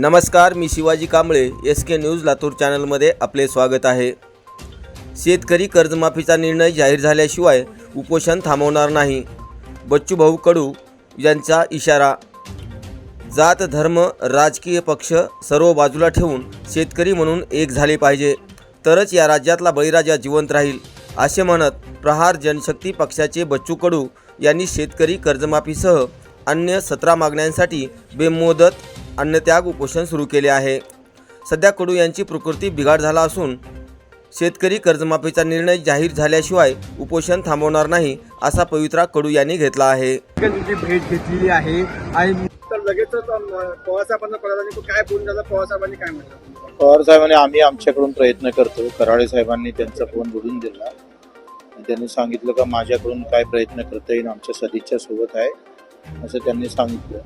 नमस्कार मी Shivaji Kamble S K news Latur चॅनलमध्ये आपले स्वागत आहे. शेतकरी कर्जमाफीचा निर्णय जाहीर झाल्याशिवाय उपोषण थांबवणार नाही. बच्चूभाऊ कडू यांचा इशारा जात धर्म राजकीय पक्ष सर्व बाजूला ठेवून शेतकरी म्हणून एक झाले पाहिजे. तरच या राज्यातला बळीराजा जिवंत राहील असे म्हणत प्रहार जनशक्ती पक्षाचे बच्चू कडू यांनी शेतकरी कर्जमाफीसह अन्य सतरा मागण्यांसाठी बेमुदत अन्नत्याग उपोषण सुरू केले आहे. सध्या कडू यांची प्रकृती बिघाड झाला असून शेतकरी कर्जमाफीचा निर्णय जाहीर झाल्याशिवाय उपोषण थांबवणार नाही असा पवित्रा कडू यांनी घेतला आहे. भेट घेतलेली आहे. आणि तर लगेचच पवारसाहेबांना काय बोलून झालं पवारसाहेबांनी काय म्हटलं? पवार साहेबांनी आम्ही आमच्याकडून प्रयत्न करतो. कराळे साहेबांनी त्यांचा फोन बुडून दिला. त्यांनी सांगितलं का माझ्याकडून काय प्रयत्न करता येईल आमच्या सदिच्छा सोबत आहे असं त्यांनी सांगितलं.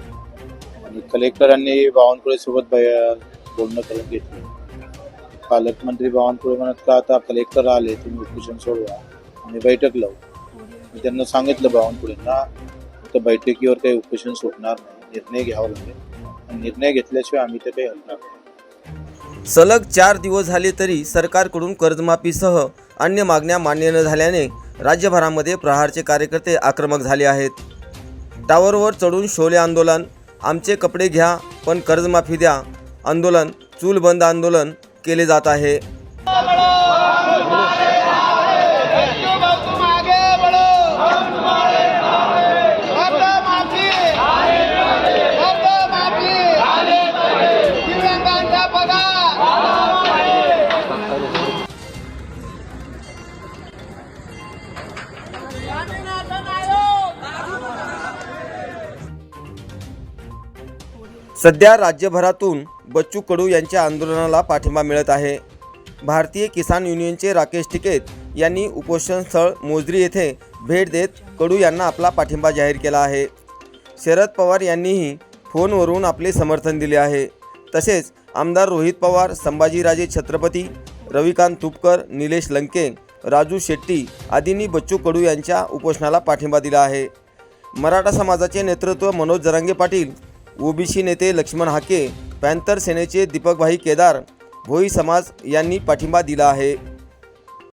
आणि कलेक्टरांनी बावनकुळे सोबत बोलणं करून घेतलं. पालकमंत्री बावनकुळे म्हणत का आता कलेक्टर आले तुम्ही उपोषण सोडवा. आणि बैठक लावू. मी त्यांना सांगितलं बावनकुळेंना तर बैठकीवर काही उपोषण सुटणार नाही. निर्णय घ्यावा लागेल. आणि निर्णय घेतल्याशिवाय आम्ही ते काही हलणार नाही. सलग चार दिवस झाले तरी सरकारकडून कर्जमाफीसह अन्य मागण्या मान्य न झाल्याने राज्यभरामध्ये प्रहारचे कार्यकर्ते आक्रमक झाले आहेत. टावरवर चढून शोले आंदोलन आमचे कपडे घ्या पण कर्जमाफी द्या. आंदोलन चूल बंद आंदोलन केले जात आहे. सध्या राज्यभरातून बच्चू कडू यांच्या आंदोलनाला पाठिंबा मिळत आहे. भारतीय किसान युनियनचे राकेश टिकेत यांनी उपोषण स्थळ मोजरी येथे भेट देत कडू यांना आपला पाठिंबा जाहीर केला आहे. शरद पवार यांनीही फोनवरून आपले समर्थन दिले आहे. तसेच आमदार रोहित पवार संभाजीराजे छत्रपती रविकांत तुपकर निलेश लंके राजू शेट्टी आदींनी बच्चू कडू यांच्या उपोषणाला पाठिंबा दिला आहे. मराठा समाजाचे नेतृत्व मनोज जरांगे पाटील ओबीसी नेते लक्ष्मण हाके पॅन्थर सेनेचे दीपकभाई केदार भोई समाज यांनी पाठिंबा दिला आहे.